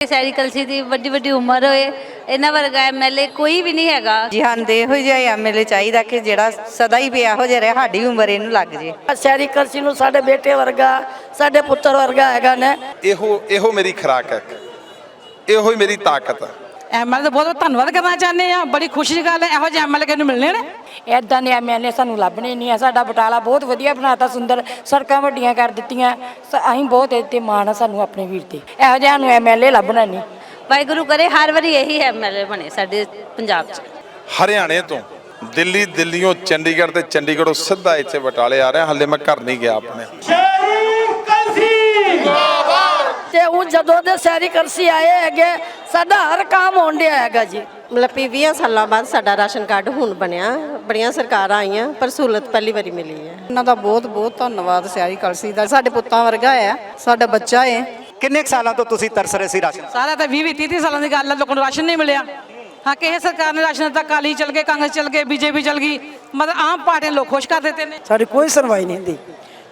ਸੈਰੀ ਕਲਸੀ ਦੀ ਵੱਡੀ ਵੱਡੀ ਉਮਰ ਹੋਏ ਇਹਨਾਂ ਵਰਗਾ ਐਮਐਲਏ ਕੋਈ ਵੀ ਨਹੀਂ ਹੈਗਾ। ਜੀ ਹਾਂ ਦੇ ਇਹੋ ਜਿਹਾ ਐਮਐਲਏ ਚਾਹੀਦਾ ਕਿ ਜਿਹੜਾ ਸਦਾ ਹੀ ਇਹੋ ਜਿਹਾ ਰਹੇ ਸਾਡੀ ਉਮਰ ਇਹਨੂੰ ਲੱਗ ਜੇ। ਸ਼ਹਿਰੀ ਕਰਸੀ ਨੂੰ ਸਾਡੇ ਬੇਟੇ ਵਰਗਾ ਸਾਡੇ ਪੁੱਤਰ ਵਰਗਾ ਹੈਗਾ ਨੇ। ਇਹੋ ਇਹੋ ਮੇਰੀ ਖੁਰਾਕ ਹੈ ਇਹੋ ਹੀ ਮੇਰੀ ਤਾਕਤ ਹੈ। ਐਮਐਲਏ ਦਾ ਬਹੁਤ ਬਹੁਤ ਧੰਨਵਾਦ ਕਰਨਾ ਚਾਹੁੰਦੇ ਆ ਬੜੀ ਖੁਸ਼ੀ ਦੀ ਗੱਲ ਹੈ ਇਹੋ ਜਿਹੇ ਐਮਐਲਏ ਕਿਹਨੂੰ ਮਿਲਣੇ ਨੇ? ਐਦਾਂ ਦੇ ਐਮਐਲਏ ਸਾਨੂੰ ਲੱਭਣੇ ਨਹੀਂ ਆ। ਸਾਡਾ ਬਟਾਲਾ ਬਹੁਤ ਵਧੀਆ ਬਣਾਤਾ ਸੁੰਦਰ ਸੜਕਾਂ ਵੱਡੀਆਂ ਕਰ ਦਿੱਤੀਆਂ। ਸ- ਅਸੀਂ ਬਹੁਤ ਇਹ ਤੇ ਮਾਣ ਆ ਸਾਨੂੰ ਆਪਣੇ ਵੀਰ ਤੇ। ਇਹੋ ਜਿਹਾ ਨੂੰ ਐਮਐਲਏ ਲੱਭਣਾ ਨਹੀਂ। ਵਾਹਿਗੁਰੂ ਕਰੇ ਹਰ ਵਾਰੀ ਇਹੀ ਐਮਐਲਏ ਬਣੇ ਸਾਡੇ ਪੰਜਾਬ 'ਚ। ਹਰਿਆਣੇ ਤੋਂ ਦਿੱਲੀ ਦਿੱਲੀੋਂ ਚੰਡੀਗੜ੍ਹ ਤੇ ਚੰਡੀਗੜ੍ਹੋਂ ਸਿੱਧਾ ਇੱਥੇ ਬਟਾਲੇ ਆ ਰਿਹਾ। ਹਾਲੇ ਮੈਂ ਘਰ ਨਹੀਂ ਗਿਆ ਆਪਣੇ। ਤੇ ਉਹ ਜਦੋਂ ਦੇ ਸ਼ਹਿਰੀ ਕਰਸੀ ਆਏ ਹੈਗੇ ਸਾਡਾ ਹਰ ਕੰਮ ਹੋਣ ਡਿਆ ਹੈਗਾ ਜੀ। ਮਤਲਬ ਵੀ 20 ਸਾਲਾਂ ਬਾਅਦ ਸਾਡਾ ਰਾਸ਼ਨ ਕਾਰਡ ਹੁਣ ਬਣਿਆ ਬੜੀਆਂ ਸਰਕਾਰਾਂ ਆਈਆਂ ਪਰ ਸਹੂਲਤ ਪਹਿਲੀ ਵਾਰੀ ਮਿਲੀ ਹੈ। ਇਹਨਾਂ ਦਾ ਬਹੁਤ ਬਹੁਤ ਧੰਨਵਾਦ ਸਿਆਰੀ ਕਲਸੀ ਦਾ। ਸਾਡੇ ਪੁੱਤਾਂ ਵਰਗਾ ਆ ਸਾਡਾ ਬੱਚਾ ਹੈ ਕਿੰਨੇ ਸਾਲਾਂ ਤੋਂ ਤੁਸੀਂ ਤਰਸ ਰਹੇ ਸੀ ਰਾਸ਼ਨ? ਸਾਰਾ ਤਾਂ 20 30 30 ਸਾਲਾਂ ਦੀ ਗੱਲ ਹੈ ਲੋਕਾਂ ਨੂੰ ਰਾਸ਼ਨ ਨਹੀਂ ਮਿਲਿਆ। ਹਾਂ ਕਿਸੇ ਸਰਕਾਰ ਨੇ ਰਾਸ਼ਨ ਦਿੱਤਾ ਕਾਲੀ ਚਲ ਗਏ ਕਾਂਗਰਸ ਚਲ ਗਏ ਬੀਜੇਪੀ ਚਲ ਗਈ। ਮਤਲਬ ਆਮ ਪਾਰਟੀਆਂ ਲੋਕ ਖੁਸ਼ ਕਰ ਦਿੱਤੇ ਨੇ। ਸਾਡੀ ਕੋਈ ਸੁਣਵਾਈ ਨਹੀਂ ਹੁੰਦੀ।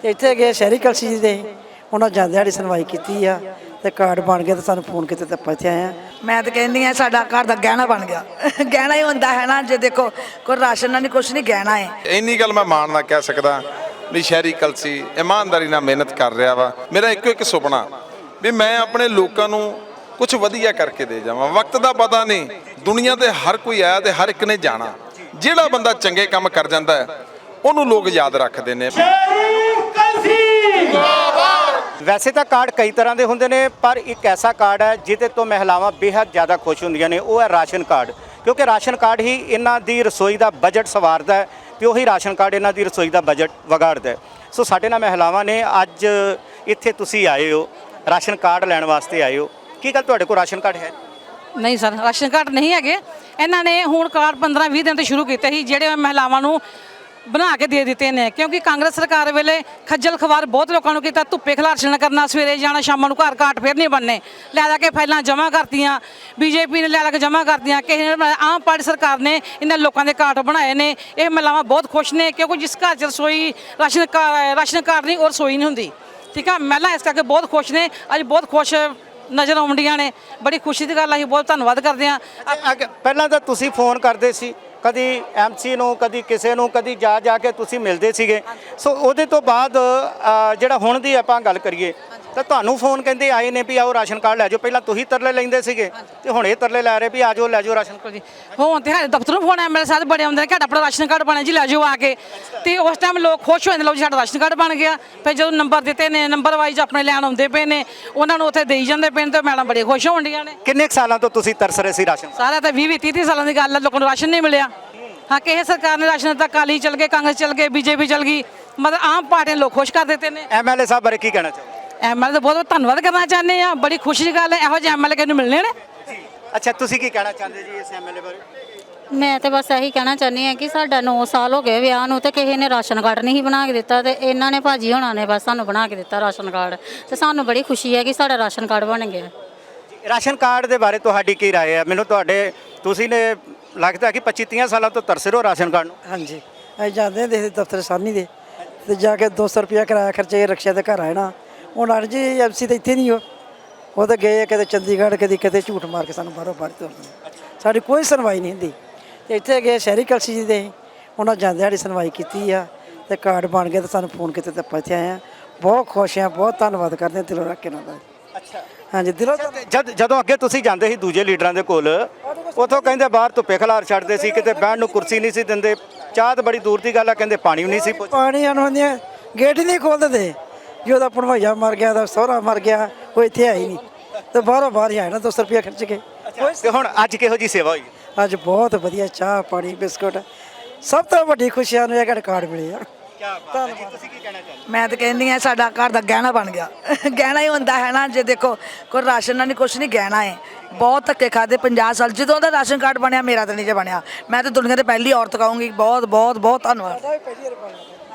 ਤੇ ਇੱਥੇ ਗਏ ਸ਼ਹਿਰੀ ਕਲਸੀ ਜੀ ਦੇ। ਉਹਨਾਂ ਜਾਂਦੇ ਸਾਡੀ ਸੁਣਵਾਈ ਕੀਤੀ ਆ ਤੇ ਕਾਰਡ ਬਣ ਗਿਆ ਤੇ ਸਾਨੂੰ ਫੋਨ ਕੀਤਾ ਤੇ ਆਪਾਂ ਇੱਥੇ ਆਏ ਆ ਮੈਂ ਤਾਂ ਕਹਿੰਦੀ ਆ ਸਾਡਾ ਘਰ ਦਾ ਗਹਿਣਾ ਬਣ ਗਿਆ। ਗਹਿਣਾ ਹੀ ਹੁੰਦਾ ਹੈ ਨਾ ਜੇ ਦੇਖੋ ਕੋਈ ਰਾਸ਼ਨ ਨਾਲ ਨਹੀਂ ਕੁਛ ਨਹੀਂ ਗਹਿਣਾ ਹੈ। ਇੰਨੀ ਗੱਲ ਮੈਂ ਮਾਣ ਨਾਲ ਕਹਿ ਸਕਦਾ ਵੀ ਸ਼ਹਿਰੀ ਕਲਸੀ ਇਮਾਨਦਾਰੀ ਨਾਲ ਮਿਹਨਤ ਕਰ ਰਿਹਾ ਵਾ। ਮੇਰਾ ਇੱਕੋ ਇੱਕ ਸੁਪਨਾ ਵੀ ਮੈਂ ਆਪਣੇ ਲੋਕਾਂ ਨੂੰ ਕੁਝ ਵਧੀਆ ਕਰਕੇ ਦੇ ਜਾਵਾਂ। ਵਕਤ ਦਾ ਪਤਾ ਨਹੀਂ ਦੁਨੀਆ ਤੇ ਹਰ ਕੋਈ ਆਇਆ ਤੇ ਹਰ ਇੱਕ ਨੇ ਜਾਣਾ। ਜਿਹੜਾ ਬੰਦਾ ਚੰਗੇ ਕੰਮ ਕਰ ਜਾਂਦਾ ਉਹਨੂੰ ਲੋਕ ਯਾਦ ਰੱਖਦੇ ਨੇ। ਵੈਸੇ ਤਾਂ ਕਾਰਡ ਕਈ ਤਰ੍ਹਾਂ ਦੇ ਹੁੰਦੇ ਨੇ, ਪਰ ਇੱਕ ਐਸਾ ਕਾਰਡ ਹੈ ਜਿਹਦੇ ਤੋਂ ਮਹਿਲਾਵਾਂ ਬੇहद ਜ਼ਿਆਦਾ ਖੁਸ਼ ਹੁੰਦੀਆਂ ਨੇ, ਉਹ ਹੈ ਰਾਸ਼ਨ ਕਾਰਡ। ਕਿਉਂਕਿ ਰਾਸ਼ਨ ਕਾਰਡ ਹੀ ਇਹਨਾਂ ਦੀ ਰਸੋਈ ਦਾ ਬਜਟ ਸਵਾਰਦਾ ਹੈ ਤੇ ਉਹੀ ਰਾਸ਼ਨ ਕਾਰਡ ਇਹਨਾਂ ਦੀ ਰਸੋਈ ਦਾ ਬਜਟ ਵਿਗਾੜਦਾ ਹੈ। ਸੋ ਸਾਡੇ ਨਾਲ ਮਹਿਲਾਵਾਂ ਨੇ ਅੱਜ ਇੱਥੇ ਤੁਸੀਂ ਆਏ ਹੋ, ਰਾਸ਼ਨ ਕਾਰਡ ਲੈਣ ਵਾਸਤੇ ਆਏ ਹੋ। ਕੀ ਗੱਲ ਤੁਹਾਡੇ ਕੋਲ ਰਾਸ਼ਨ ਕਾਰਡ ਹੈ? ਨਹੀਂ ਸਰ, ਰਾਸ਼ਨ ਕਾਰਡ ਨਹੀਂ ਹੈਗੇ। ਇਹਨਾਂ ਨੇ ਹੁਣ ਕਾਰਡ 15 20 ਦਿਨ ਤੋਂ ਸ਼ੁਰੂ ਕੀਤੇ ਸੀ, ਜਿਹੜੇ ਮਹਿਲਾਵਾਂ ਨੂੰ ਬਣਾ ਕੇ ਦੇ ਦਿੱਤੇ ਨੇ ਕਿਉਂਕਿ ਕਾਂਗਰਸ ਸਰਕਾਰ ਵੇਲੇ ਖੱਜਲ ਖਵਾਰ ਬਹੁਤ ਲੋਕਾਂ ਨੂੰ ਕੀਤਾ ਧੁੱਪੇ ਖਲਾਰਸ਼ਣ ਕਰਨਾ ਸਵੇਰੇ ਜਾਣਾ ਸ਼ਾਮਾਂ ਨੂੰ ਘਰ ਘਾਟ ਫਿਰ ਨਹੀਂ ਬਣਨੇ। ਲੈ ਲੈ ਕੇ ਫਾਈਲਾਂ ਜਮ੍ਹਾਂ ਕਰਤੀਆਂ ਬੀਜੇਪੀ ਨੇ ਲੈ ਲਾ ਕੇ ਜਮ੍ਹਾਂ ਕਰਤੀਆਂ ਕਿਸੇ ਨੇ ਆਮ ਪਾਰਟੀ ਸਰਕਾਰ ਨੇ ਇਹਨਾਂ ਲੋਕਾਂ ਦੇ ਘਾਟ ਬਣਾਏ ਨੇ ਇਹ ਮਹਿਲਾਵਾਂ ਬਹੁਤ ਖੁਸ਼ ਨੇ ਕਿਉਂਕਿ ਜਿਸ ਘਰ 'ਚ ਰਸੋਈ ਰਾਸ਼ਨ ਕਾ- ਰਾਸ਼ਨ ਕਾਰਡ ਨਹੀਂ ਔਰ ਰਸੋਈ ਨਹੀਂ ਹੁੰਦੀ। ਠੀਕ ਆ ਮਹਿਲਾ ਇਸ ਕਰਕੇ ਬਹੁਤ ਖੁਸ਼ ਨੇ ਅੱਜ ਬਹੁਤ ਖੁਸ਼ ਨਜ਼ਰ ਆਉਂਦੀਆਂ ਨੇ ਬੜੀ ਖੁਸ਼ੀ ਦੀ ਗੱਲ ਆ, ਅਸੀਂ ਬਹੁਤ ਧੰਨਵਾਦ ਕਰਦੇ ਹਾਂ। ਪਹਿਲਾਂ ਤਾਂ ਤੁਸੀਂ ਫੋਨ ਕਰਦੇ ਸੀ। ਕਦੀ ਐਮਸੀ ਨੂੰ ਕਦੀ ਕਿਸੇ ਨੂੰ ਕਦੀ ਜਾ ਜਾ ਕੇ ਤੁਸੀਂ ਮਿਲਦੇ ਸੀਗੇ। ਸੋ ਉਹਦੇ ਤੋਂ ਬਾਅਦ ਅ, ਜਿਹੜਾ ਹੁਣ ਦੀ ਆਪਾਂ ਗੱਲ ਕਰੀਏ ਤਾਂ ਤੁਹਾਨੂੰ ਫੋਨ ਕਹਿੰਦੇ ਆਏ ਨੇ ਵੀ ਆਓ ਰਾਸ਼ਨ ਕਾਰਡ ਲੈ ਜਾਓ। ਪਹਿਲਾਂ ਤੁਸੀਂ ਤਰਲੇ ਲੈਂਦੇ ਸੀਗੇ ਤੇ ਹੁਣ ਇਹ ਤਰਲੇ ਲੈ ਰਹੇ ਵੀ ਆ ਜਾਓ ਲੈ ਜਾਓ ਰਾਸ਼ਨ ਬਿਲਕੁਲ ਜੀ। ਹੁਣ ਤੇ ਸਾਡੇ ਦਫ਼ਤਰੋਂ ਫੋਨ ਐਮਐਲ ਸਾਹਿਬ ਬੜੇ ਆਉਂਦੇ ਨੇ ਕਿ ਆਪਣਾ ਰਾਸ਼ਨ ਕਾਰਡ ਬਣਿਆ ਜੀ ਲੈ ਜਾਓ ਆ ਕੇ। ਤੇ ਉਸ ਟਾਈਮ ਲੋਕ ਖੁਸ਼ ਹੋ ਜਾਂਦੇ ਲਓ ਜੀ ਸਾਡਾ ਰਾਸ਼ਨ ਕਾਰਡ ਬਣ ਗਿਆ। ਫਿਰ ਜਦੋਂ ਨੰਬਰ ਦਿੱਤੇ ਨੇ ਨੰਬਰ ਵਾਈਜ਼ ਆਪਣੇ ਲੈਣ ਆਉਂਦੇ ਪਏ ਨੇ ਉਹਨਾਂ ਨੂੰ ਉੱਥੇ ਦੇਈ ਜਾਂਦੇ ਪਏ ਨੇ ਤੇ ਮੈਡਮ ਬੜੇ ਖੁਸ਼ ਹੋਣ ਡੀਆਂ ਨੇ। ਕਿੰਨੇ ਕੁ ਸਾਲਾਂ ਤੋਂ ਤੁਸੀਂ ਤਰਸ ਰਹੇ ਸੀ ਰਾਸ਼ਨ ਸਾਰਾ ਤਾਂ 20 30 30 ਸਾਲਾਂ ਦੀ ਗੱਲ ਹੈ ਲੋਕਾਂ ਨੂੰ ਰਾਸ਼ਨ ਨਹੀਂ ਮਿਲਿਆ। ਹਾਂ ਕਿਸੇ ਸਰਕਾਰ ਨੇ ਰਾਸ਼ਨ ਦਿੱਤਾ ਕਾਲੀ ਚਲ ਗਏ ਕਾਂਗਰਸ ਚਲ ਗਏ ਬੀਜੇਪੀ ਚਲ ਗਈ। ਮਤਲਬ ਆਮ ਪਾਰਟੀਆਂ ਲੋਕ ਖੁਸ਼ ਕਰ ਦਿੱਤੇ ਨੇ। ਐਮਐਲਏ ਸਾਹਿਬ ਬਾਰੇ ਕੀ ਕਹਿਣਾ ਚਾਹੋਗੇ? ਐਮਐਲ ਦਾ ਬਹੁਤ ਬਹੁਤ ਧੰਨਵਾਦ ਕਰਨਾ ਚਾਹੁੰਦੇ ਆ ਬੜੀ ਖੁਸ਼ੀ ਦੀ ਗੱਲ ਹੈ ਇਹੋ ਜਿਹੇ ਐਮਐਲ ਕਿਹਨੂੰ ਮਿਲਣੇ ਨੇ ਅੱਛਾ ਤੁਸੀਂ ਕੀ ਕਹਿਣਾ ਚਾਹੁੰਦੇ ਜੀ ਇਸ ਐਮਐਲਏ ਬਾਰੇ ਮੈਂ ਤੇ ਬਸ ਇਹੀ ਕਹਿਣਾ ਚਾਹੁੰਦੀ ਹਾਂ ਕਿ ਸਾਡਾ 9 ਸਾਲ ਹੋ ਗਏ ਵਿਆਹ ਨੂੰ ਤੇ ਕਿਸੇ ਨੇ ਰਾਸ਼ਨ ਕਾਰਡ ਨਹੀਂ ਸੀ ਬਣਾ ਕੇ ਦਿੱਤਾ ਤੇ ਇਹਨਾਂ ਨੇ ਭਾਜੀ ਹੋਣਾ ਨੇ ਬਸ ਸਾਨੂੰ ਬਣਾ ਕੇ ਦਿੱਤਾ ਰਾਸ਼ਨ ਕਾਰਡ ਤੇ ਸਾਨੂੰ ਬੜੀ ਖੁਸ਼ੀ ਹੈ ਕਿ ਸਾਡਾ ਰਾਸ਼ਨ ਕਾਰਡ ਬਣ ਗਿਆ ਰਾਸ਼ਨ ਕਾਰਡ ਦੇ ਬਾਰੇ ਤੁਹਾਡੀ ਕੀ رائے ਹੈ ਮੈਨੂੰ ਤੁਹਾਡੇ ਤੁਸੀਂ ਨੇ ਲੱਗਦਾ ਕਿ 25 30 ਸਾਲਾਂ ਤੋਂ ਤਰਸੇ ਰਹੋ ਰਾਸ਼ਨ ਕਾਰਡ ਨੂੰ ਹਾਂਜੀ ਅਸੀਂ ਜਾਂਦੇ ਹੁੰਦੇ ਸੀ ਦਫ਼ਤਰ ਸਾਨੀ ਦੇ ਤੇ ਜਾ ਕੇ 200 ਰੁਪਿਆ ਕਿਰਾਇਆ ਖਰਚੇ ਰਕਸ਼ਾ ਤੇ ਘਰ ਆਣਾ ਹੁਣ ਅੜ ਜੀ ਐਮਸੀ ਤਾਂ ਇੱਥੇ ਨਹੀਂ ਹੋ। ਉਹ ਤਾਂ ਗਏ ਆ ਕਿਤੇ ਚੰਡੀਗੜ੍ਹ ਕਦੇ ਕਿਤੇ ਝੂਠ ਮਾਰ ਕੇ ਸਾਨੂੰ ਬਾਹਰੋਂ ਬਾਹਰ ਤੋਰਦੇ ਸਾਡੀ ਕੋਈ ਸੁਣਵਾਈ ਨਹੀਂ ਹੁੰਦੀ। ਤੇ ਇੱਥੇ ਗਏ ਸ਼ਹਿਰੀ ਕਲਸੀ ਜੀ ਦੇ। ਉਹਨਾਂ ਜਾਂਦੇ ਸਾਡੀ ਸੁਣਵਾਈ ਕੀਤੀ ਆ ਤੇ ਕਾਰਡ ਬਣ ਗਿਆ ਤੇ ਸਾਨੂੰ ਫੋਨ ਕੀਤਾ ਤੇ ਆਪਾਂ ਇੱਥੇ ਆਏ ਆ। ਬਹੁਤ ਖੁਸ਼ ਆ ਬਹੁਤ ਧੰਨਵਾਦ ਕਰਦੇ ਹਾਂ ਦਿਲੋਂ ਰੱਖ ਕੇ ਉਹਨਾਂ ਦਾ। ਅੱਛਾ। ਹਾਂਜੀ ਦਿਲੋਂ ਜਦ ਜਦੋਂ ਅੱਗੇ ਤੁਸੀਂ ਜਾਂਦੇ ਸੀ ਦੂਜੇ ਲੀਡਰਾਂ ਦੇ ਕੋਲ ਉਥੋਂ ਕਹਿੰਦੇ ਬਾਹਰ ਧੁੱਪੇ ਖਲਾਰ ਛੱਡਦੇ ਸੀ ਕਿਤੇ ਬਹਿਣ ਨੂੰ ਕੁਰਸੀ ਨਹੀਂ ਸੀ ਦਿੰਦੇ। ਚਾਹ ਤਾਂ ਬੜੀ ਦੂਰ ਦੀ ਗੱਲ ਆ ਕਹਿੰਦੇ ਪਾਣੀ ਵੀ ਨਹੀਂ ਸੀ ਪਾਣੀ ਆਣ ਹੁੰਦੀਆਂ ਗੇਟ ਹੀ ਨਹੀਂ ਖੋਲਦੇ ਜੋ ਉਹਦਾ ਭਣਵਈਆ ਮਰ ਗਿਆ ਦਾ ਸਹੁਰਾ ਮਰ ਗਿਆ ਉਹ ਇੱਥੇ ਆਈ ਨਹੀਂ। ਤੇ ਬਾਹਰੋਂ ਬਾਹਰ ਹੀ ਆਇਆ ਨਾ 200 ਰੁਪਇਆ ਖਰਚ ਕੇ। ਤੇ ਹੁਣ ਅੱਜ ਕਿਹੋ ਜੀ ਸੇਵਾ ਹੋਈ? ਅੱਜ ਬਹੁਤ ਵਧੀਆ ਚਾਹ ਪਾਣੀ ਬਿਸਕੁਟ। ਸਭ ਤੋਂ ਵੱਡੀ ਖੁਸ਼ੀਆਂ ਨੂੰ ਇਹ ਕਾਰਡ ਮਿਲੇ ਆ। ਤੁਸੀਂ ਕੀ ਕਹਿਣਾ ਚਾਹੁੰਦੇ? ਮੈਂ ਤਾਂ ਕਹਿੰਦੀ ਆ ਸਾਡਾ ਘਰ ਦਾ ਗਹਿਣਾ ਬਣ ਗਿਆ। ਗਹਿਣਾ ਹੀ ਹੁੰਦਾ ਹੈ ਨਾ ਜੇ ਦੇਖੋ ਕੋਈ ਰਾਸ਼ਨ ਨਾਲ ਨਹੀਂ ਕੁਛ ਨਹੀਂ ਗਹਿਣਾ ਹੈ। ਬਹੁਤ ਧੱਕੇ ਖਾਦੇ 50 ਸਾਲ ਜਦੋਂ ਦਾ ਰਾਸ਼ਨ ਕਾਰਡ ਬਣਿਆ ਮੇਰਾ ਤਾਂ ਨਹੀਂ ਜੇ ਬਣਿਆ। ਮੈਂ ਤਾਂ ਦੁਨੀਆ ਦੇ ਪਹਿਲੀ ਔਰਤ ਕਹੂੰਗੀ ਬਹੁਤ ਬਹੁਤ ਬਹੁਤ ਧੰਨਵਾਦ।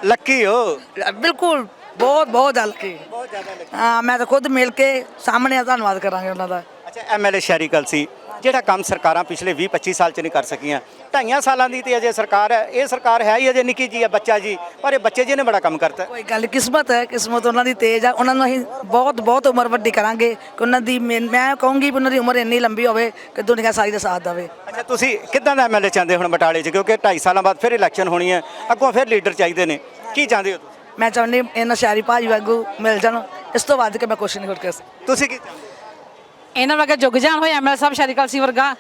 ਲੱਕੀ ਹੋ। ਬਿਲਕੁਲ। ਬਹੁਤ ਬਹੁਤ ਹਲਕੀ। ਬਹੁਤ ਜ਼ਿਆਦਾ ਹਾਂ ਮੈਂ ਤਾਂ ਖੁਦ ਮਿਲ ਕੇ ਸਾਹਮਣੇ ਧੰਨਵਾਦ ਕਰਾਂਗੇ ਉਹਨਾਂ ਦਾ। ਅੱਛਾ ਐਮਐਲਏ ਸ਼ਹਿਰੀ ਕਲਸੀ ਜਿਹੜਾ ਕੰਮ ਸਰਕਾਰਾਂ ਪਿਛਲੇ 20 25 ਸਾਲ ਚ ਨਹੀਂ ਕਰ ਸਕੀਆਂ ਢਾਈਆਂ ਸਾਲਾਂ ਦੀ ਤੇ ਅਜੇ ਸਰਕਾਰ ਹੈ ਇਹ ਸਰਕਾਰ ਹੈ ਹੀ ਅਜੇ ਨਿੱਕੀ ਜੀ ਹੈ ਬੱਚਾ ਜੀ ਪਰ ਇਹ ਬੱਚੇ ਜੀ ਨੇ ਬੜਾ ਕੰਮ ਕਰਤਾ। ਕੋਈ ਗੱਲ ਕਿਸਮਤ ਹੈ ਕਿਸਮਤ ਉਹਨਾਂ ਦੀ ਤੇਜ਼ ਆ ਉਹਨਾਂ ਨੂੰ ਅਸੀਂ ਬਹੁਤ ਬਹੁਤ ਉਮਰ ਵੱਡੀ ਕਰਾਂਗੇ ਕਿ ਉਹਨਾਂ ਦੀ ਮਿਹਨ- ਮੈਂ ਕਹੂੰਗੀ ਵੀ ਉਹਨਾਂ ਦੀ ਉਮਰ ਇੰਨੀ ਲੰਬੀ ਹੋਵੇ ਕਿ ਦੁਨੀਆ ਸਾਰੀ ਦਾ ਸਾਥ ਦੇਵੇ। ਅੱਛਾ ਤੁਸੀਂ ਕਿੱਦਾਂ ਦਾ ਐਮਐਲਏ ਚਾਹੁੰਦੇ ਹੁਣ ਬਟਾਲੇ 'ਚ? ਕਿਉਂਕਿ 2.5 ਸਾਲਾਂ ਬਾਅਦ ਫਿਰ ਇਲੈਕਸ਼ਨ ਹੋਣੀ ਹੈ ਅੱਗੋਂ ਫਿਰ ਲੀਡਰ ਚਾਹੀਦੇ ਨੇ। ਕੀ ਚਾਹੁੰਦੇ ਹੋ ਤੁਸੀਂ? ਮੈਂ ਚਾਹੁੰਦੀ ਇਹਨਾਂ ਸ਼ਹਿਰੀ ਭਾਜੀ ਵਾਂਗੂ ਮਿਲ ਜਾਣ। ਇਸ ਤੋਂ ਵੱਧ ਕੇ ਮੈਂ ਕੁਛ ਨਹੀਂ ਹੋਰ ਕਰ ਸਕਦੀ। ਤੁਸੀਂ ਕੀ ਚਾਹੁੰਦੇ? ਇਹਨਾਂ ਵਰਗੇ ਜੁਗ ਜਾਣ ਹੋਏ ਐਮਐਲ ਸਾਹਿਬ ਸ਼ਾਦੀ ਕਲਸੀ ਵਰਗਾ।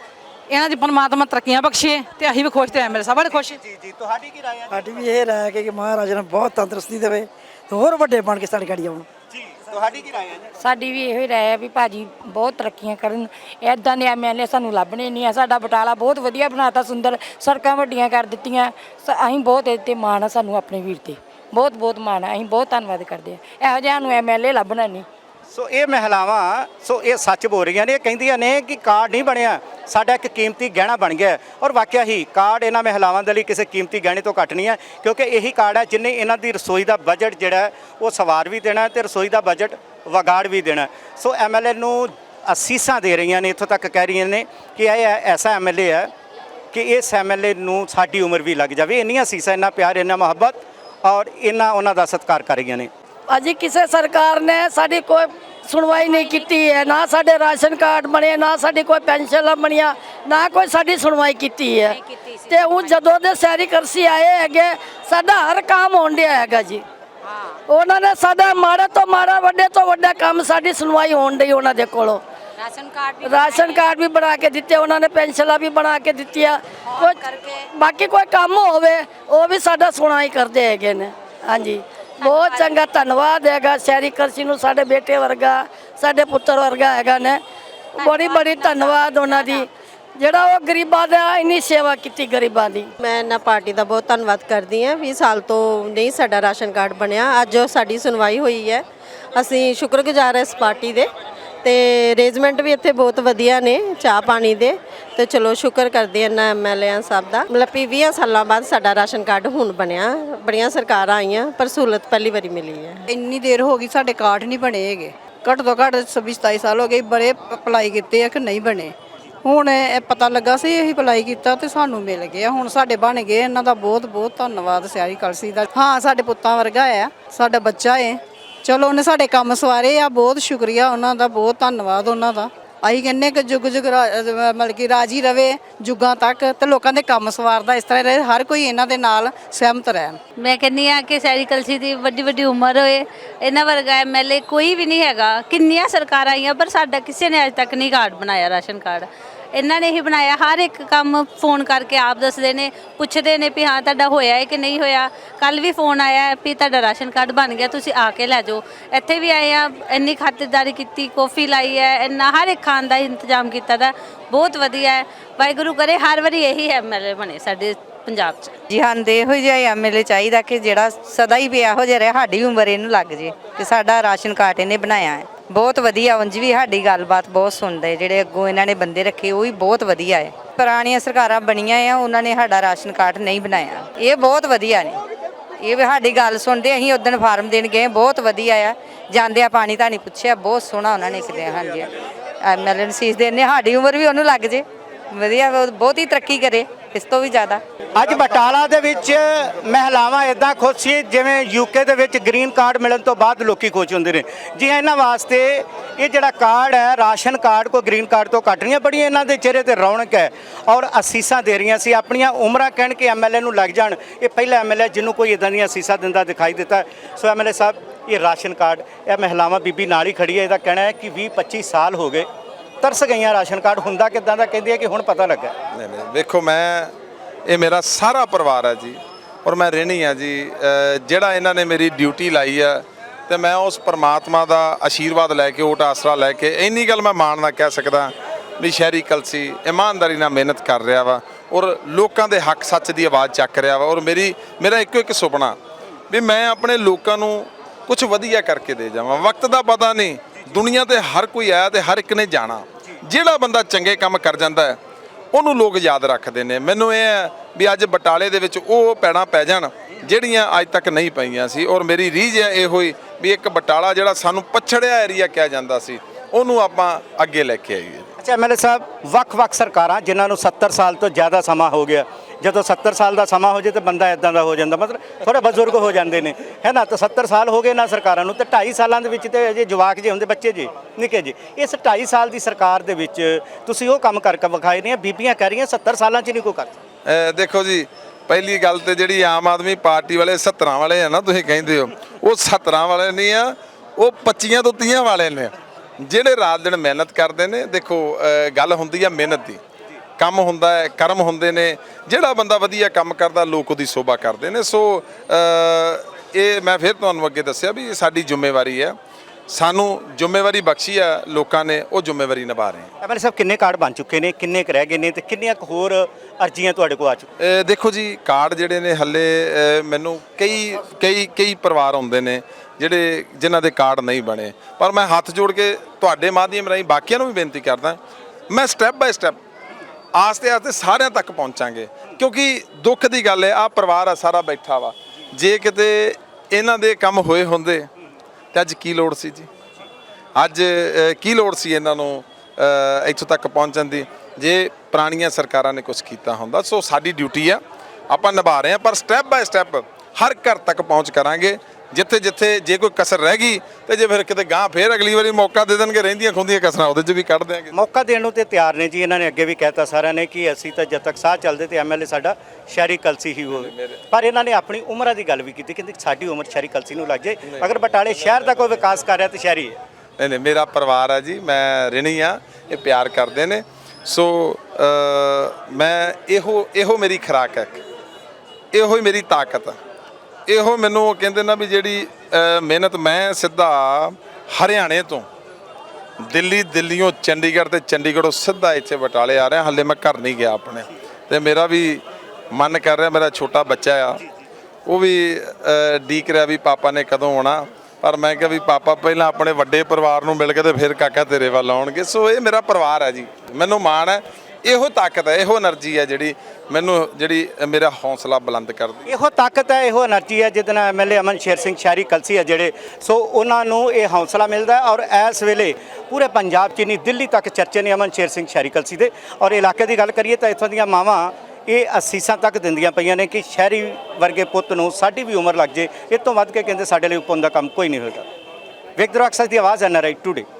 ਇਹਨਾਂ ਦੀ ਪਰਮਾਤਮਾ ਤਰੱਕੀਆਂ ਬਖਸ਼ੇ ਤੇ ਅਸੀਂ ਵੀ ਖੁਸ਼ ਤੇ ਐਮਐਲ ਸਾਹਿਬ ਬੜੇ ਖੁਸ਼ ਜੀ ਜੀ ਤੁਹਾਡੀ ਕੀ ਰਾਏ ਹੈ? ਸਾਡੀ ਵੀ ਇਹ ਰਾਇ ਹੈ ਕਿ ਮਹਾਰਾਜ ਨੂੰ ਬਹੁਤ ਤੰਦਰੁਸਤੀ ਦੇਵੇ ਤੇ ਹੋਰ ਵੱਡੇ ਬਣ ਕੇ ਸਾਡੀ ਗਾੜੀ ਆਉਣ। ਜੀ ਤੁਹਾਡੀ ਕੀ ਰਾਏ ਹੈ ਜੀ? ਸਾਡੀ ਵੀ ਇਹੋ ਹੀ ਰਾਏ ਹੈ ਵੀ ਭਾਜੀ ਬਹੁਤ ਤਰੱਕੀਆਂ ਕਰਨ। ਐਦਾਂ ਦੇ ਐਮਐਲਏ ਸਾਨੂੰ ਲੱਭਣੇ ਨਹੀਂ ਆ। ਸਾਡਾ ਬਟਾਲਾ ਬਹੁਤ ਵਧੀਆ ਬਣਾਤਾ ਸੁੰਦਰ ਸੜਕਾਂ ਵੱਡੀਆਂ ਕਰ ਦਿੱਤੀਆਂ। ਸ- ਅਸੀਂ ਬਹੁਤ ਇਹ ਤੇ ਮਾਣ ਆ ਸਾਨੂੰ ਆਪਣੇ ਵੀਰ ਤੇ। ਬਹੁਤ ਬਹੁਤ ਮਾਣ ਹੈ ਅਸੀਂ ਬਹੁਤ ਧੰਨਵਾਦ ਕਰਦੇ ਹਾਂ। ਇਹੋ ਜਿਹਾ ਨੂੰ ਐਮਐਲਏ ਲੱਭਣਾ ਨਹੀਂ। ਸੋ ਇਹ ਮਹਿਲਾਵਾਂ, ਸੋ ਇਹ ਸੱਚ ਬੋਲ ਰਹੀਆਂ ਨੇ, ਇਹ ਕਹਿੰਦੀਆਂ ਨੇ ਕਿ ਕਾਰਡ ਨਹੀਂ ਬਣਿਆ, ਸਾਡਾ ਇੱਕ ਕੀਮਤੀ ਗਹਿਣਾ ਬਣ ਗਿਆ ਔਰ ਵਾਕਿਆ ਹੀ ਕਾਰਡ ਇਹਨਾਂ ਮਹਿਲਾਵਾਂ ਦੇ ਲਈ ਕਿਸੇ ਕੀਮਤੀ ਗਹਿਣੇ ਤੋਂ ਘੱਟ ਨਹੀਂ ਹੈ, ਕਿਉਂਕਿ ਇਹੀ ਕਾਰਡ ਹੈ ਜਿਨੇ ਇਹਨਾਂ ਦੀ ਰਸੋਈ ਦਾ ਬਜਟ ਜਿਹੜਾ ਉਹ ਸਵਾਰ ਵੀ ਦੇਣਾ ਹੈ ਤੇ ਰਸੋਈ ਦਾ ਬਜਟ ਵਗਾੜ ਵੀ ਦੇਣਾ ਹੈ। ਸੋ ਐਮਐਲਏ ਨੂੰ ਅਸੀਸਾਂ ਦੇ ਰਹੀਆਂ ਨੇ, ਇੱਥੋਂ ਤੱਕ ਕਹਿ ਰਹੀਆਂ ਨੇ ਕਿ ਇਹ ਐਸਾ ਐਮਐਲਏ ਹੈ ਕਿ ਇਸ ਐਮਐਲਏ ਨੂੰ ਸਾਡੀ ਉਮਰ ਵੀ ਲੱਗ ਜਾਵੇ। ਇੰਨੀਆਂ ਅਸੀਸਾਂ, ਇੰਨਾ ਪਿਆਰ, ਇੰਨਾ ਮੁਹੱਬਤ ਔਰ ਇੰਨਾ ਉਹਨਾਂ ਦਾ ਸਤਿਕਾਰ ਕਰ ਰਹੀਆਂ ਨੇ। ਅਜੀ ਕਿਸੇ ਸਰਕਾਰ ਨੇ ਸਾਡੀ ਕੋਈ ਸੁਣਵਾਈ ਨਹੀਂ ਕੀਤੀ ਹੈ। ਨਾ ਸਾਡੇ ਰਾਸ਼ਨ ਕਾਰਡ ਬਣੇ ਨਾ ਸਾਡੀ ਕੋਈ ਪੈਨਸ਼ਨ ਬਣੀਆਂ ਨਾ ਕੋਈ ਸਾਡੀ ਸੁਣਵਾਈ ਕੀਤੀ ਹੈ। ਤੇ ਉਹ ਜਦੋਂ ਦੇ ਸ਼ਹਿਰੀ ਕਰਸੀ ਆਏ ਹੈਗੇ ਸਾਡਾ ਹਰ ਕੰਮ ਹੋਣ ਡਿਆ ਹੈਗਾ ਜੀ। ਉਹਨਾਂ ਨੇ ਸਾਡਾ ਮਾੜਾ ਤੋਂ ਮਾੜਾ ਵੱਡੇ ਤੋਂ ਵੱਡਾ ਕੰਮ ਸਾਡੀ ਸੁਣਵਾਈ ਹੋਣ ਡਈ ਉਹਨਾਂ ਦੇ ਕੋਲੋਂ। ਰਾਸ਼ਨ ਕਾਰਡ ਰਾਸ਼ਨ ਕਾਰਡ ਵੀ ਬਣਾ ਕੇ ਦਿੱਤੇ ਉਹਨਾਂ ਨੇ ਪੈਨਸ਼ਨਾਂ ਵੀ ਬਣਾ ਕੇ ਦਿੱਤੀਆਂ। ਕੋਈ ਬਾਕੀ ਕੋਈ ਕੰਮ ਹੋਵੇ ਉਹ ਵੀ ਸਾਡਾ ਸੁਣਾਈ ਕਰਦੇ ਹੈਗੇ ਨੇ। ਹਾਂਜੀ। ਬਹੁਤ ਚੰਗਾ ਧੰਨਵਾਦ ਹੈਗਾ ਸ਼ਹਿਰੀ ਕਰਸੀ ਨੂੰ ਸਾਡੇ ਬੇਟੇ ਵਰਗਾ ਸਾਡੇ ਪੁੱਤਰ ਵਰਗਾ ਹੈਗਾ ਨੇ। ਬੜੀ ਬੜੀ ਧੰਨਵਾਦ ਉਹਨਾਂ ਦੀ। ਜਿਹੜਾ ਉਹ ਗਰੀਬਾਂ ਦਾ ਇੰਨੀ ਸੇਵਾ ਕੀਤੀ ਗਰੀਬਾਂ ਦੀ। ਮੈਂ ਇਹਨਾਂ ਪਾਰਟੀ ਦਾ ਬਹੁਤ ਧੰਨਵਾਦ ਕਰਦੀ ਹਾਂ। 20 ਸਾਲ ਤੋਂ ਨਹੀਂ ਸਾਡਾ ਰਾਸ਼ਨ ਕਾਰਡ ਬਣਿਆ। ਅੱਜ ਸਾਡੀ ਸੁਣਵਾਈ ਹੋਈ ਹੈ। ਅਸੀਂ ਸ਼ੁਕਰਗੁਜ਼ਾਰ ਹਾਂ ਇਸ ਪਾਰਟੀ ਦੇ। ਤੇ ਅਰੇਂਜਮੈਂਟ ਵੀ ਇੱਥੇ ਬਹੁਤ ਵਧੀਆ ਨੇ ਚਾਹ ਪਾਣੀ ਦੇ। ਤੇ ਚਲੋ ਸ਼ੁਕਰ ਕਰਦੇ ਹਾਂ ਇਹਨਾਂ ਐਮਐਲਏਆਂ ਸਾਹਿਬ ਦਾ। ਮਤਲਬ ਵੀ 20 ਸਾਲਾਂ ਬਾਅਦ ਸਾਡਾ ਰਾਸ਼ਨ ਕਾਰਡ ਹੁਣ ਬਣਿਆ। ਬੜੀਆਂ ਸਰਕਾਰਾਂ ਆਈਆਂ, ਪਰ ਸਹੂਲਤ ਪਹਿਲੀ ਵਾਰੀ ਮਿਲੀ ਹੈ। ਇੰਨੀ ਦੇਰ ਹੋ ਗਈ ਸਾਡੇ ਕਾਰਡ ਨਹੀਂ ਬਣੇ ਹੈਗੇ। ਘੱਟ ਤੋਂ ਘੱਟ 26 27 ਸਾਲ ਹੋ ਗਏ ਬੜੇ ਅਪਲਾਈ ਕੀਤੇ ਆ ਕਿ ਨਹੀਂ ਬਣੇ। ਹੁਣ ਇਹ ਪਤਾ ਲੱਗਾ ਸੀ ਅਸੀਂ ਅਪਲਾਈ ਕੀਤਾ ਤੇ ਸਾਨੂੰ ਮਿਲ ਗਿਆ। ਹੁਣ ਸਾਡੇ ਬਣ ਗਏ। ਇਹਨਾਂ ਦਾ ਬਹੁਤ ਬਹੁਤ ਧੰਨਵਾਦ, ਸਿਆਰੀ ਕਲਸੀ ਦਾ। ਹਾਂ, ਸਾਡੇ ਪੁੱਤਾਂ ਵਰਗਾ ਆ। ਸਾਡਾ ਬੱਚਾ ਏ। ਚਲੋ ਉਹਨੇ ਸਾਡੇ ਕੰਮ ਸਵਾਰੇ ਆ, ਬਹੁਤ ਸ਼ੁਕਰੀਆ ਉਹਨਾਂ ਦਾ, ਬਹੁਤ ਧੰਨਵਾਦ ਉਹਨਾਂ ਦਾ। ਅਸੀਂ ਕਹਿੰਨੇ ਕਿ ਜੁਗ ਜੁਗ ਰਾ- ਮਤਲਬ ਕਿ ਰਾਜੀ ਰਵੇ ਜੁਗਾਂ ਤੱਕ ਤੇ ਲੋਕਾਂ ਦੇ ਕੰਮ ਸਵਾਰਦਾ, ਇਸ ਤਰ੍ਹਾਂ ਰਹੇ, ਹਰ ਕੋਈ ਇਹਨਾਂ ਦੇ ਨਾਲ ਸਹਿਮਤ ਰਹਿਣ। ਮੈਂ ਕਹਿੰਦੀ ਆ ਕਿ ਸੈਰੀ ਕਲਸੀ ਦੀ ਵੱਡੀ ਵੱਡੀ ਉਮਰ ਹੋਏ, ਇਹਨਾਂ ਵਰਗਾ ਐਮਐਲਏ ਕੋਈ ਵੀ ਨਹੀਂ ਹੈਗਾ। ਕਿੰਨੀਆਂ ਸਰਕਾਰਾਂ ਆਈਆਂ, ਪਰ ਸਾਡਾ ਕਿਸੇ ਨੇ ਅਜੇ ਤੱਕ ਨਹੀਂ ਕਾਰਡ ਬਣਾਇਆ ਰਾਸ਼ਨ ਕਾਰਡ। ਇਹਨਾਂ ਨੇ ਹੀ ਬਣਾਇਆ। ਹਰ ਇੱਕ ਕੰਮ ਫੋਨ ਕਰਕੇ ਆਪ ਦੱਸਦੇ ਨੇ, ਪੁੱਛਦੇ ਨੇ ਵੀ ਹਾਂ, ਤੁਹਾਡਾ ਹੋਇਆ ਹੈ ਕਿ ਨਹੀਂ ਹੋਇਆ। ਕੱਲ ਵੀ ਫੋਨ ਆਇਆ ਹੈ ਵੀ ਤੁਹਾਡਾ ਰਾਸ਼ਨ ਕਾਰਡ ਬਣ ਗਿਆ, ਤੁਸੀਂ ਆ ਕੇ ਲੈ ਜਾਓ। ਇੱਥੇ ਵੀ ਆਏ ਆ, ਇੰਨੀ ਖਾਤਰਦਾਰੀ ਕੀਤੀ, ਕੌਫੀ ਲਾਈ ਹੈ, ਇੰਨਾ ਹਰ ਇੱਕ ਖਾਣ ਦਾ ਇੰਤਜ਼ਾਮ ਕੀਤਾ ਦਾ। ਬਹੁਤ ਵਧੀਆ ਹੈ। ਵਾਹਿਗੁਰੂ ਕਰੇ, ਹਰ ਵਾਰੀ ਇਹੀ ਐਮਐਲਏ ਬਣੇ ਸਾਡੇ ਪੰਜਾਬ 'ਚ। ਜੀ ਹਾਂ, ਦੇ ਇਹੋ ਜਿਹਾ ਐਮਐਲਏ ਚਾਹੀਦਾ ਕਿ ਜਿਹੜਾ ਸਦਾ ਹੀ ਵੀ ਇਹੋ ਜਿਹਾ ਰਹੇ, ਸਾਡੀ ਉਮਰ ਇਹਨੂੰ ਲੱਗ ਜੇ ਕਿ ਸਾਡਾ ਰਾਸ਼ਨ ਕਾਰਡ ਇਹਨੇ ਬਣਾਇਆ ਹੈ। ਬਹੁਤ ਵਧੀਆ ਉਂਝ ਵੀ ਸਾਡੀ ਗੱਲਬਾਤ ਬਹੁਤ ਸੁਣਦੇ, ਜਿਹੜੇ ਅੱਗੋਂ ਇਹਨਾਂ ਨੇ ਬੰਦੇ ਰੱਖੇ, ਉਹ ਵੀ ਬਹੁਤ ਵਧੀਆ ਹੈ ਪੁਰਾਣੀਆਂ ਸਰਕਾਰਾਂ ਬਣੀਆਂ ਆ, ਉਹਨਾਂ ਨੇ ਸਾਡਾ ਰਾਸ਼ਨ ਕਾਰਡ ਨਹੀਂ ਬਣਾਇਆ। ਇਹ ਬਹੁਤ ਵਧੀਆ ਨੇ। ਇਹ ਵੀ ਸਾਡੀ ਗੱਲ ਸੁਣਦੇ, ਅਸੀਂ ਉਦੋਂ ਫਾਰਮ ਦੇਣ ਗਏ, ਬਹੁਤ ਵਧੀਆ ਆ। ਜਾਂਦਿਆਂ ਪਾਣੀ ਤਾਂ ਨਹੀਂ ਪੁੱਛਿਆ, ਬਹੁਤ ਸੋਹਣਾ ਉਹਨਾਂ ਨੇ ਕਿਤੇ, ਹਾਂਜੀ। ਐਮਐਲਏ ਨੂੰ ਸੀਸ ਦੇਣੇ ਸਾਡੀ ਉਮਰ ਵੀ ਉਹਨੂੰ ਲੱਗ ਜੇ। ਵਧੀਆ, ਉਹ ਬਹੁਤ ਹੀ ਤਰੱਕੀ ਕਰੇ। ਇਸ ਤੋਂ ਵੀ ਜ਼ਿਆਦਾ। ਅੱਜ ਬਟਾਲਾ ਦੇ ਵਿੱਚ ਮਹਿਲਾਵਾਂ ਇਦਾਂ ਖੁਸ਼ ਸੀ, ਜਿਵੇਂ ਯੂਕੇ ਦੇ ਵਿੱਚ ਗ੍ਰੀਨ ਕਾਰਡ ਮਿਲਣ ਤੋਂ ਬਾਅਦ ਲੋਕੀ ਖੁਸ਼ ਹੁੰਦੇ ਨੇ। ਜੀ, ਇਹਨਾਂ ਵਾਸਤੇ ਇਹ ਜਿਹੜਾ ਕਾਰਡ ਹੈ, ਰਾਸ਼ਨ ਕਾਰਡ ਕੋ ਗ੍ਰੀਨ ਕਾਰਡ ਤੋਂ ਕੱਟ ਰਹੀਆਂ ਹੈ, ਬੜੀ ਇਹਨਾਂ ਦੇ ਚਿਹਰੇ ਤੇ ਰੌਣਕ ਹੈ ਔਰ ਅਸੀਸਾਂ ਦੇ ਰਹੀਆਂ ਸੀ। ਆਪਣੀਆਂ ਉਮਰਾਂ ਕਹਿਣ ਕਿ ਐਮਐਲਏ ਨੂੰ ਲੱਗ ਜਾਣ, ਇਹ ਪਹਿਲਾ ਐਮਐਲਏ ਜਿਹਨੂੰ ਕੋਈ ਇਦਾਂ ਦੀਆਂ ਅਸੀਸਾਂ ਦਿੰਦਾ ਦਿਖਾਈ ਦਿੱਤਾ। ਹੈ। ਸੋ ਐਮਐਲਏ ਸਾਹਿਬ, ਇਹ ਰਾਸ਼ਨ ਕਾਰਡ, ਇਹ ਮਹਿਲਾਵਾਂ ਬੀਬੀ ਨਾਲ ਹੀ ਖੜੀ ਹੈ, ਇਹਦਾ ਕਹਿਣਾ ਹੈ ਕਿ 20 25 ਸਾਲ ਹੋ ਗਏ ਤਰਸ ਗਈਆਂ ਰਾਸ਼ਨ ਕਾਰਡ, ਹੁੰਦਾ ਕਿਦਾਂ ਦਾ ਕਹਿੰਦੀ ਹੈ ਕਿ ਹੁਣ ਪਤਾ ਲੱਗਾ। ਨਹੀਂ ਨਹੀਂ, ਵੇਖੋ, ਮੈਂ, ਇਹ ਮੇਰਾ ਸਾਰਾ ਪਰਿਵਾਰ ਹੈ ਜੀ, ਔਰ ਮੈਂ ਰਹਿਣੀ ਆ ਜੀ ਜਿਹੜਾ ਇਹਨਾਂ ਨੇ ਮੇਰੀ ਡਿਊਟੀ ਲਾਈ ਆ ਤੇ ਮੈਂ ਉਸ ਪਰਮਾਤਮਾ ਦਾ ਆਸ਼ੀਰਵਾਦ ਲੈ ਕੇ ਓਟ ਆਸਰਾ ਲੈ ਕੇ, ਇੰਨੀ ਗੱਲ ਮੈਂ ਮਾਣ ਨਾਲ ਕਹਿ ਸਕਦਾ ਵੀ ਸ਼ਹਿਰੀ ਕਲਸੀ ਇਮਾਨਦਾਰੀ ਨਾਲ ਮਿਹਨਤ ਕਰ ਰਿਹਾ ਵਾ, ਔਰ ਲੋਕਾਂ ਦੇ ਹੱਕ ਸੱਚ ਦੀ ਆਵਾਜ਼ ਚੱਕ ਰਿਹਾ ਵਾ, ਔਰ ਮੇਰੀ, ਮੇਰਾ ਇੱਕੋ ਇੱਕ ਸੁਪਨਾ ਵੀ ਮੈਂ ਆਪਣੇ ਲੋਕਾਂ ਨੂੰ ਕੁਝ ਵਧੀਆ ਕਰਕੇ ਦੇ ਜਾਵਾਂ। ਵਕਤ ਦਾ ਪਤਾ ਨਹੀਂ, ਦੁਨੀਆ ਤੇ ਹਰ ਕੋਈ ਆਇਆ ਤੇ ਹਰ ਇੱਕ ਨੇ ਜਾਣਾ। ਜਿਹੜਾ ਬੰਦਾ ਚੰਗੇ ਕੰਮ ਕਰ ਜਾਂਦਾ ਹੈ, ਉਹਨੂੰ ਲੋਕ ਯਾਦ ਰੱਖਦੇ ਨੇ। ਮੈਨੂੰ ਇਹ ਹੈ ਵੀ ਅੱਜ ਬਟਾਲੇ ਦੇ ਵਿੱਚ ਉਹ ਪੈੜਾਂ ਪੈ ਜਾਣ, ਜਿਹੜੀਆਂ ਅੱਜ ਤੱਕ ਨਹੀਂ ਪਈਆਂ ਸੀ। ਔਰ ਮੇਰੀ ਰੀਝ ਹੈ ਇਹ ਹੋਈ ਵੀ ਇੱਕ ਬਟਾਲਾ ਜਿਹੜਾ ਸਾਨੂੰ ਪਛੜਿਆ ਏਰੀਆ ਕਿਹਾ ਜਾਂਦਾ ਸੀ, ਉਹਨੂੰ ਆਪਾਂ ਅੱਗੇ ਲੈ ਕੇ ਆਈਏ। ਅੱਛਾ ਐਮਐਲਏ ਸਾਹਿਬ, ਵੱਖ-ਵੱਖ ਸਰਕਾਰਾਂ ਜਿਨ੍ਹਾਂ ਨੂੰ 70 ਸਾਲ ਤੋਂ ਜ਼ਿਆਦਾ ਸਮਾਂ ਹੋ ਗਿਆ ਜਦੋਂ 70 ਸਾਲ ਦਾ ਸਮਾਂ ਹੋ ਜੇ ਤੇ ਬੰਦਾ ਇਦਾਂ ਦਾ ਹੋ ਜਾਂਦਾ, ਮਤਲਬ ਥੋੜਾ ਬਜ਼ੁਰਗ ਹੋ ਜਾਂਦੇ ਨੇ। ਹੈ ਨਾ? ਤਾਂ 70 ਸਾਲ ਹੋ ਗਏ ਨਾ ਸਰਕਾਰਾਂ ਨੂੰ, ਤੇ 2.5 ਸਾਲਾਂ ਦੇ ਵਿੱਚ ਤੇ ਅਜੇ ਜਵਾਕ ਜੇ ਹੁੰਦੇ, ਬੱਚੇ ਜੇ ਨਿੱਕੇ ਜੇ ਇਸ 2.5 ਸਾਲ ਦੀ ਸਰਕਾਰ ਦੇ ਵਿੱਚ ਤੁਸੀਂ ਉਹ ਕੰਮ ਕਰਕੇ ਵਿਖਾਏ ਨੇ, ਬੀਬੀਆਂ ਕਹਿ ਰਹੀਆਂ 70 ਸਾਲਾਂ 'ਚ ਨਹੀਂ ਕੋਈ ਕਰ ਦੇਖੋ ਜੀ, ਪਹਿਲੀ ਗੱਲ ਤੇ ਜਿਹੜੀ ਆਮ ਆਦਮੀ ਪਾਰਟੀ ਵਾਲੇ 17 ਵਾਲੇ ਆ ਨਾ, ਤੁਸੀਂ ਕਹਿੰਦੇ ਹੋ, ਉਹ 17 ਵਾਲੇ ਨਹੀਂ ਆ, ਉਹ 25 ਤੋਂ 30 ਵਾਲੇ ਨੇ। ਜਿਹੜੇ ਰਾਤ ਦਿਨ ਮਿਹਨਤ ਕਰਦੇ ਨੇ, ਦੇਖੋ ਗੱਲ ਹੁੰਦੀ ਆ ਮਿਹਨਤ ਦੀ। ਕੰਮ ਹੁੰਦਾ ਹੈ ਕਰਮ ਹੁੰਦੇ ਨੇ ਜਿਹੜਾ ਬੰਦਾ ਵਧੀਆ ਕੰਮ ਕਰਦਾ ਲੋਕ ਉਹਦੀ ਸੋਭਾ ਕਰਦੇ ਨੇ। ਸੋ ਇਹ ਮੈਂ ਫਿਰ ਤੁਹਾਨੂੰ ਅੱਗੇ ਦੱਸਿਆ ਵੀ ਇਹ ਸਾਡੀ ਜ਼ਿੰਮੇਵਾਰੀ ਹੈ। ਸਾਨੂੰ ਜ਼ਿੰਮੇਵਾਰੀ ਬਖਸ਼ੀ ਆ ਲੋਕਾਂ ਨੇ ਉਹ ਜ਼ਿੰਮੇਵਾਰੀ ਨਿਭਾ ਰਹੇ ਹਾਂ ਐਮਐਲਏ ਸਾਹਿਬ ਕਿੰਨੇ ਕਾਰਡ ਬਣ ਚੁੱਕੇ ਨੇ ਕਿੰਨੇ ਕੁ ਰਹਿ ਗਏ ਨੇ ਤੇ ਕਿੰਨੀਆਂ ਕੁ ਹੋਰ ਅਰਜ਼ੀਆਂ ਤੁਹਾਡੇ ਕੋਲ ਆ ਚੁੱਕੀਆਂ? ਦੇਖੋ ਜੀ ਕਾਰਡ ਜਿਹੜੇ ਨੇ ਹੱਲੇ ਮੈਨੂੰ ਕਈ ਕਈ ਕਈ ਪਰਿਵਾਰ ਹੁੰਦੇ ਨੇ ਜਿਹੜੇ ਜਿਨ੍ਹਾਂ ਦੇ ਕਾਰਡ ਨਹੀਂ ਬਣੇ। ਪਰ ਮੈਂ ਹੱਥ ਜੋੜ ਕੇ ਤੁਹਾਡੇ ਮਾਧਿਅਮ ਰਾਹੀਂ ਬਾਕੀਆਂ ਨੂੰ ਵੀ ਬੇਨਤੀ ਕਰਦਾ ਮੈਂ ਸਟੈਪ ਬਾਏ ਸਟੈਪ ਆਸਤੇ ਆਸਤੇ ਸਾਰਿਆਂ ਤੱਕ ਪਹੁੰਚਾਂਗੇ। ਕਿਉਂਕਿ ਦੁੱਖ ਦੀ ਗੱਲ ਹੈ ਆ ਪਰਿਵਾਰ ਆ, ਸਾਰਾ ਬੈਠਾ ਵਾ। ਜੇ ਕਿਤੇ ਇਹਨਾਂ ਦੇ ਕੰਮ ਹੋਏ ਹੁੰਦੇ, ਤੇ ਅੱਜ ਕੀ ਲੋੜ ਸੀ ਜੀ? ਅੱਜ ਕੀ ਲੋੜ ਸੀ ਇਹਨਾਂ ਨੂੰ ਇੱਥੋਂ ਤੱਕ ਪਹੁੰਚਣ ਦੀ? ਜੇ ਪੁਰਾਣੀਆਂ ਸਰਕਾਰਾਂ ਨੇ ਕੁਝ ਕੀਤਾ ਹੁੰਦਾ, ਸੋ ਸਾਡੀ ਡਿਊਟੀ ਆ। ਆਪਾਂ ਨਿਭਾ ਰਹੇ ਹਾਂ, ਪਰ ਸਟੈਪ ਬਾਏ ਸਟੈਪ ਹਰ ਘਰ ਤੱਕ ਪਹੁੰਚ ਕਰਾਂਗੇ। ਜਿੱਥੇ ਜਿੱਥੇ ਜੇ ਕੋਈ ਕਸਰ ਰਹਿ ਗਈ ਤੇ ਜੇ ਫਿਰ ਕਿਤੇ ਗਾਂ ਫੇਰ ਅਗਲੀ ਵਾਰੀ ਮੌਕਾ ਦੇ ਦੇਣਗੇ ਰਹਿੰਦੀਆਂ ਖੁੰਦੀਆਂ ਕਸਰਾਂ ਉਹਦੇ 'ਚ ਵੀ ਕੱਢ ਦਿਆਂਗੇ। ਮੌਕਾ ਦੇਣ ਨੂੰ ਤੇ ਤਿਆਰ ਨੇ ਜੀ ਇਹਨਾਂ ਨੇ ਅੱਗੇ ਵੀ ਕਹਿਤਾ ਸਾਰਿਆਂ ਨੇ ਕਿ ਅਸੀਂ ਤਾਂ ਜਦ ਤੱਕ ਸਾਹ ਚੱਲਦੇ ਤੇ ਐਮਐਲਏ ਸਾਡਾ ਸ਼ਹਿਰੀ ਕਲਸੀ ਹੀ ਹੋਵੇ। ਪਰ ਇਹਨਾਂ ਨੇ ਆਪਣੀ ਉਮਰਾਂ ਦੀ ਗੱਲ ਵੀ ਕੀਤੀ ਕਹਿੰਦੇ ਸਾਡੀ ਉਮਰ ਸ਼ਹਿਰੀ ਕਲਸੀ ਨੂੰ ਲੱਗ ਜਾਏ। ਅਗਰ ਬਟਾਲੇ ਸ਼ਹਿਰ ਦਾ ਕੋਈ ਵਿਕਾਸ ਕਰ ਰਿਹਾ ਤੇ ਸ਼ਹਿਰੀ ਹੈ। ਨਹੀਂ ਨਹੀਂ ਮੇਰਾ ਪਰਿਵਾਰ ਆ ਜੀ ਮੈਂ ਰਿਣੀ ਆ ਇਹ ਪਿਆਰ ਕਰਦੇ ਨੇ। ਸੋ ਮੈਂ ਇਹੋ ਇਹੋ ਮੇਰੀ ਖੁਰਾਕ ਹੈ ਇਹੋ ਹੀ ਮੇਰੀ ਤਾਕਤ ਆ। ਇਹੋ ਮੈਨੂੰ ਉਹ ਕਹਿੰਦੇ ਨਾ ਵੀ ਜਿਹੜੀ ਮਿਹਨਤ ਮੈਂ ਸਿੱਧਾ ਹਰਿਆਣੇ ਤੋਂ ਦਿੱਲੀ ਦਿੱਲੀੋਂ ਚੰਡੀਗੜ੍ਹ ਤੇ ਚੰਡੀਗੜ੍ਹੋਂ ਸਿੱਧਾ ਇੱਥੇ ਬਟਾਲੇ ਆ ਰਿਹਾ ਹਾਲੇ ਮੈਂ ਘਰ ਨਹੀਂ ਗਿਆ ਆਪਣੇ। ਤੇ ਮੇਰਾ ਵੀ ਮਨ ਕਰ ਰਿਹਾ ਮੇਰਾ ਛੋਟਾ ਬੱਚਾ ਆ ਉਹ ਵੀ ਅ, ਡੀਕ ਰਿਹਾ ਵੀ ਪਾਪਾ ਨੇ ਕਦੋਂ ਆਉਣਾ। ਪਰ ਮੈਂ ਕਿਹਾ ਵੀ ਪਾਪਾ ਪਹਿਲਾਂ ਆਪਣੇ ਵੱਡੇ ਪਰਿਵਾਰ ਨੂੰ ਮਿਲ ਕੇ ਤੇ ਫਿਰ ਕਾਕਾ ਤੇਰੇ ਵੱਲ ਆਉਣਗੇ। ਸੋ ਇਹ ਮੇਰਾ ਪਰਿਵਾਰ ਹੈ ਜੀ। ਮੈਨੂੰ ਮਾਣ ਹੈ ਇਹੋ ਤਾਕਤ ਹੈ, ਇਹੋ એનર્ਜੀ ਹੈ ਜਿਹੜੀ ਮੈਨੂੰ ਜਿਹੜੀ ਮੇਰਾ ਹੌਸਲਾ ਬੁਲੰਦ ਕਰਦੀ ਇਹੋ ਤਾਕਤ ਹੈ, ਇਹੋ એનર્ਜੀ ਹੈ ਜਿਹਦੇ ਨਾਲ ਐਮਐਲਏ ਅਮਨ ਸ਼ੇਰ ਸਿੰਘ ਸ਼ਾਰੀ ਕਲਸੀ ਹੈ ਜਿਹੜੇ, ਸੋ ਉਹਨਾਂ ਨੂੰ ਇਹ ਹੌਸਲਾ ਮਿਲਦਾ ਔਰ ਇਸ ਵੇਲੇ ਪੂਰੇ ਪੰਜਾਬ ਚ ਨਹੀਂ, ਦਿੱਲੀ ਤੱਕ ਚਰਚੇ ਨੇ ਅਮਨ ਸ਼ੇਰ ਸਿੰਘ ਸ਼ਾਰੀ ਕਲਸੀ ਦੇ। ਔਰ ਇਲਾਕੇ ਦੀ ਗੱਲ ਕਰੀਏ ਤਾਂ ਇੱਥੋਂ ਦੀਆਂ ਮਾਵਾਂ ਇਹ ਅਸੀਸਾਂ ਤੱਕ ਦਿੰਦੀਆਂ ਪਈਆਂ ਨੇ ਕਿ ਸ਼ਹਿਰੀ ਵਰਗੇ ਪੁੱਤ ਨੂੰ ਸਾਡੀ ਵੀ ਉਮਰ ਲੱਗ ਜੇ, ਇਹ ਤੋਂ ਵੱਧ ਕੇ ਕਹਿੰਦੇ ਸਾਡੇ ਲਈ ਉਪਨ ਦਾ ਕੰਮ ਕੋਈ ਨਹੀਂ ਹੋਏਗਾ। ਵਿਕਟਰ ਅਕਸਰ ਦੀ ਆਵਾਜ਼ ਹੈ ਨਰਾਈਟ ਟੂਡੇ।